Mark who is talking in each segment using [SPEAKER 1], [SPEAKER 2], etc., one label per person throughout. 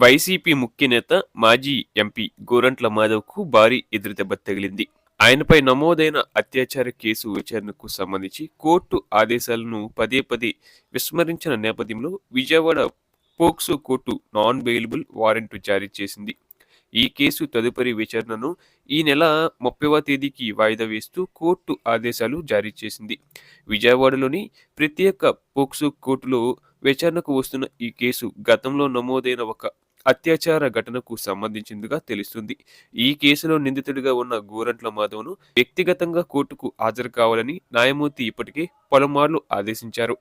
[SPEAKER 1] YCP ముఖ్య నేత మాజీ ఎంపీ గోరంట్ల మాధవ్కు భారీ ఎదురుదెబ్బ తగిలింది. ఆయనపై నమోదైన అత్యాచార కేసు విచారణకు సంబంధించి కోర్టు ఆదేశాలను పదే పదే విస్మరించిన నేపథ్యంలో Vijayawada POCSO court non bailable warrant జారీ చేసింది. ఈ కేసు తదుపరి విచారణను ఈ నెల ముప్పైవ తేదీకి వాయిదా వేస్తూ కోర్టు ఆదేశాలు జారీ చేసింది. విజయవాడలోని ప్రత్యేక పోక్సో కోర్టులో విచారణకు వస్తున్న ఈ కేసు గతంలో నమోదైన ఒక అత్యాచార ఘటనకు సంబంధించిందిగా తెలుస్తుంది. ఈ కేసులో నిందితుడిగా ఉన్న గోరంట్ల మాధవ్ను వ్యక్తిగతంగా కోర్టుకు హాజరు కావాలని న్యాయమూర్తి ఇప్పటికే పలుమార్లు ఆదేశించారు.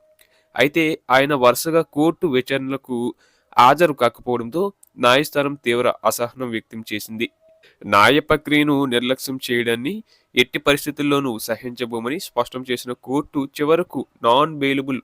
[SPEAKER 1] అయితే ఆయన వరుసగా కోర్టు విచారణలకు హాజరు కాకపోవడంతో న్యాయస్థానం తీవ్ర అసహనం వ్యక్తం చేసింది. న్యాయ ప్రక్రియను నిర్లక్ష్యం చేయడాన్ని ఎట్టి పరిస్థితుల్లోనూ సహించబోమని స్పష్టం చేసిన కోర్టు చివరకు నాన్ బెయిలబుల్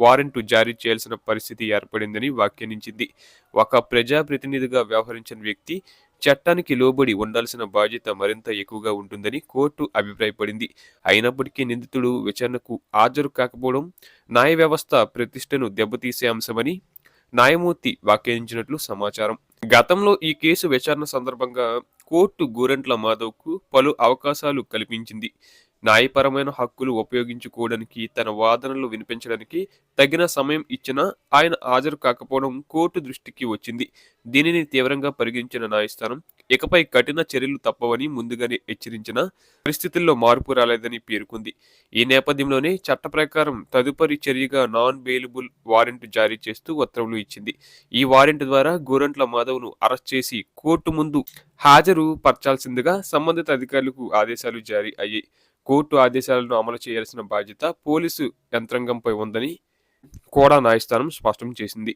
[SPEAKER 1] వారెంట్ జారీ చేయాల్సిన పరిస్థితి ఏర్పడిందని వ్యాఖ్యానించింది. ఒక ప్రజాప్రతినిధిగా వ్యవహరించిన వ్యక్తి చట్టానికి లోబడి ఉండాల్సిన బాధ్యత మరింత ఎక్కువగా ఉంటుందని కోర్టు అభిప్రాయపడింది. అయినప్పటికీ నిందితుడు విచారణకు హాజరు కాకపోవడం న్యాయ వ్యవస్థ ప్రతిష్టను దెబ్బతీసే అంశమని న్యాయమూర్తి వ్యాఖ్యానించినట్లు సమాచారం. గతంలో ఈ కేసు విచారణ సందర్భంగా కోర్టు గోరంట్ల మాధవ్కు పలు అవకాశాలు కల్పించింది. న్యాయపరమైన హక్కులు ఉపయోగించుకోవడానికి తన వాదనలు వినిపించడానికి తగిన సమయం ఇచ్చినా ఆయన హాజరు కాకపోవడం కోర్టు దృష్టికి వచ్చింది. దీనిని తీవ్రంగా పరిగణించిన న్యాయస్థానం ఇకపై కఠిన చర్యలు తప్పవని ముందుగానే హెచ్చరించిన పరిస్థితుల్లో మార్పు రాలేదని పేర్కొంది. ఈ నేపథ్యంలోనే చట్ట ప్రకారం తదుపరి చర్యగా నాన్ బెయిలబుల్ వారెంట్ జారీ చేస్తూ ఉత్తర్వులు ఇచ్చింది. ఈ వారెంట్ ద్వారా గోరంట్ల మాధవ్ను అరెస్ట్ చేసి కోర్టు ముందు హాజరు పర్చాల్సిందిగా సంబంధిత అధికారులకు ఆదేశాలు జారీ అయ్యాయి. కోర్టు ఆదేశాలను అమలు చేయాల్సిన బాధ్యత పోలీసు యంత్రాంగంపై ఉందని కూడా న్యాయస్థానం స్పష్టం చేసింది.